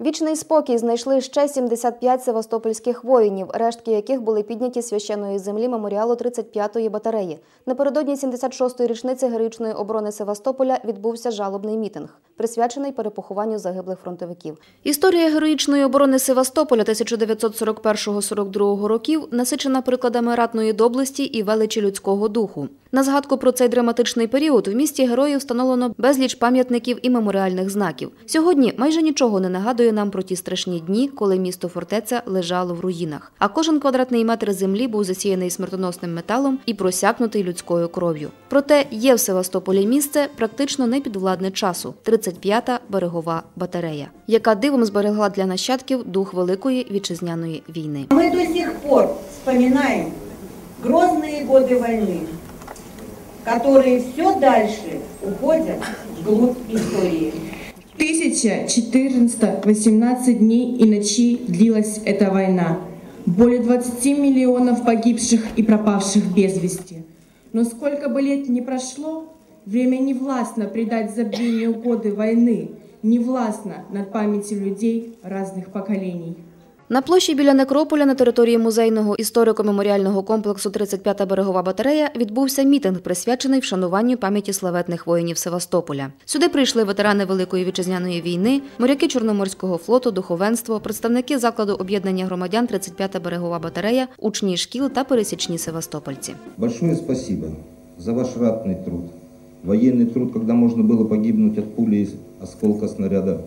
Вічний спокій знайшли ще 75 севастопольських воїнів, рештки яких були підняті священної землі меморіалу 35-ї батареї. Напередодні 76-ї річниці героїчної оборони Севастополя відбувся жалобний мітинг, присвячений перепохованню загиблих фронтовиків. Історія героїчної оборони Севастополя 1941-42 років насичена прикладами ратної доблесті і величі людського духу. На згадку про цей драматичний період в місті героїв встановлено безліч пам'ятників і меморіальних знаків. Сьогодні майже нічого не нагадує нам про ті страшні дні, коли місто фортеця лежало в руїнах, а кожен квадратний метр землі був засіяний смертоносним металом і просякнутий людською кров'ю. Проте є в Севастополі місце практично непідвладне часу 35-та берегова батарея, яка дивом зберегла для нащадків дух великої вітчизняної війни. Мы до сих пор вспоминаем грозные годы войны, которые все дальше уходят вглубь истории. 1418 дней и ночей длилась эта война. Более 20 миллионов погибших и пропавших без вести. Но сколько бы лет ни прошло, время не властно придать забвению годы войны, не властно над памятью людей разных поколений. На площі біля некрополя на території музейного історико-меморіального комплексу 35-та берегова батарея відбувся мітинг, присвячений вшануванню пам'яті славетних воїнів Севастополя. Сюди прийшли ветерани Великої вітчизняної війни, моряки Чорноморського флоту, духовенство, представники закладу об'єднання громадян 35-та берегова батарея, учні шкіл та пересічні севастопольці. Большое спасибо за ваш ратный труд. Военный труд, когда можно было погибнуть от пули и осколка снаряда.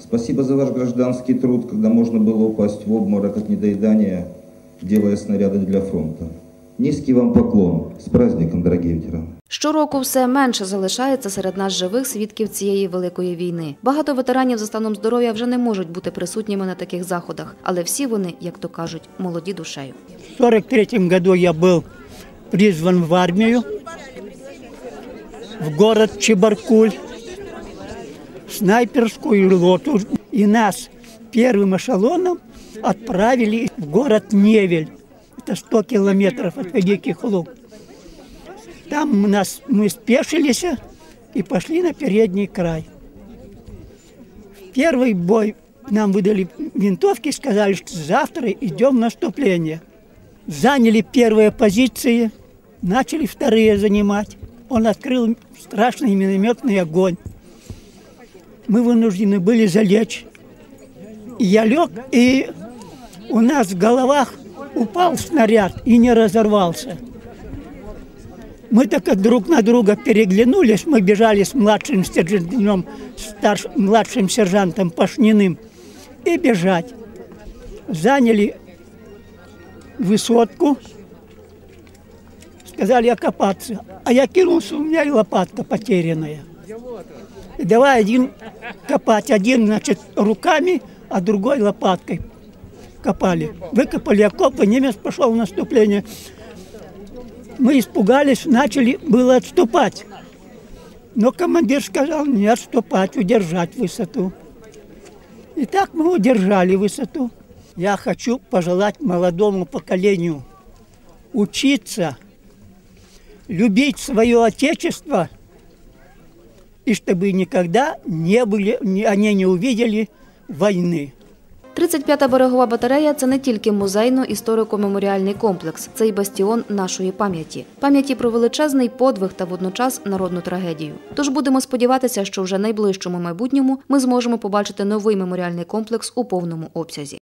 Спасибо за ваш гражданский труд, когда можно было упасть в обморок от недоедания, делая снаряды для фронта. Низкий вам поклон. С праздником, дорогие ветераны. Щороку все менше залишається серед нас живих свідків цієї великої війни. Багато ветеранів за станом здоров'я вже не можуть бути присутніми на таких заходах, але всі вони, як то кажуть, молоді душею. В 43 году я был призван в армию, в город Чебаркуль, в Снайперскую роту. И нас первым эшелоном отправили в город Невель. Это 100 километров от Великих Луг. Там у нас, мы спешились и пошли на передний край. В первый бой нам выдали винтовки, сказали, что завтра идем в наступление. Заняли первые позиции, начали вторые занимать. Он открыл страшный минометный огонь. Мы вынуждены были залечь. Я лег, и у нас в головах упал снаряд и не разорвался. Мы так друг на друга переглянулись, мы бежали с младшим сержантом, старш, младшим сержантом Пашниным и бежать. Заняли высотку, сказали окопаться. А я кинулся, у меня и лопатка потерянная. Давай один копать, один, значит, руками, а другой лопаткой копали. Выкопали окопы, немец пошел в наступление. Мы испугались, начали было отступать. Но командир сказал не отступать, удержать высоту. И так мы удержали высоту. Я хочу пожелать молодому поколению учиться, любить свое отечество, и чтобы никогда не были, не- они не увидели войны. 35-та берегова батарея це не тільки музейно-історико-меморіальний комплекс, це й бастіон нашої пам'яті, пам'яті про величезний подвиг та водночас народну трагедію. Тож будемо сподіватися, що вже найближчому майбутньому ми зможемо побачити новий меморіальний комплекс у повному обсязі.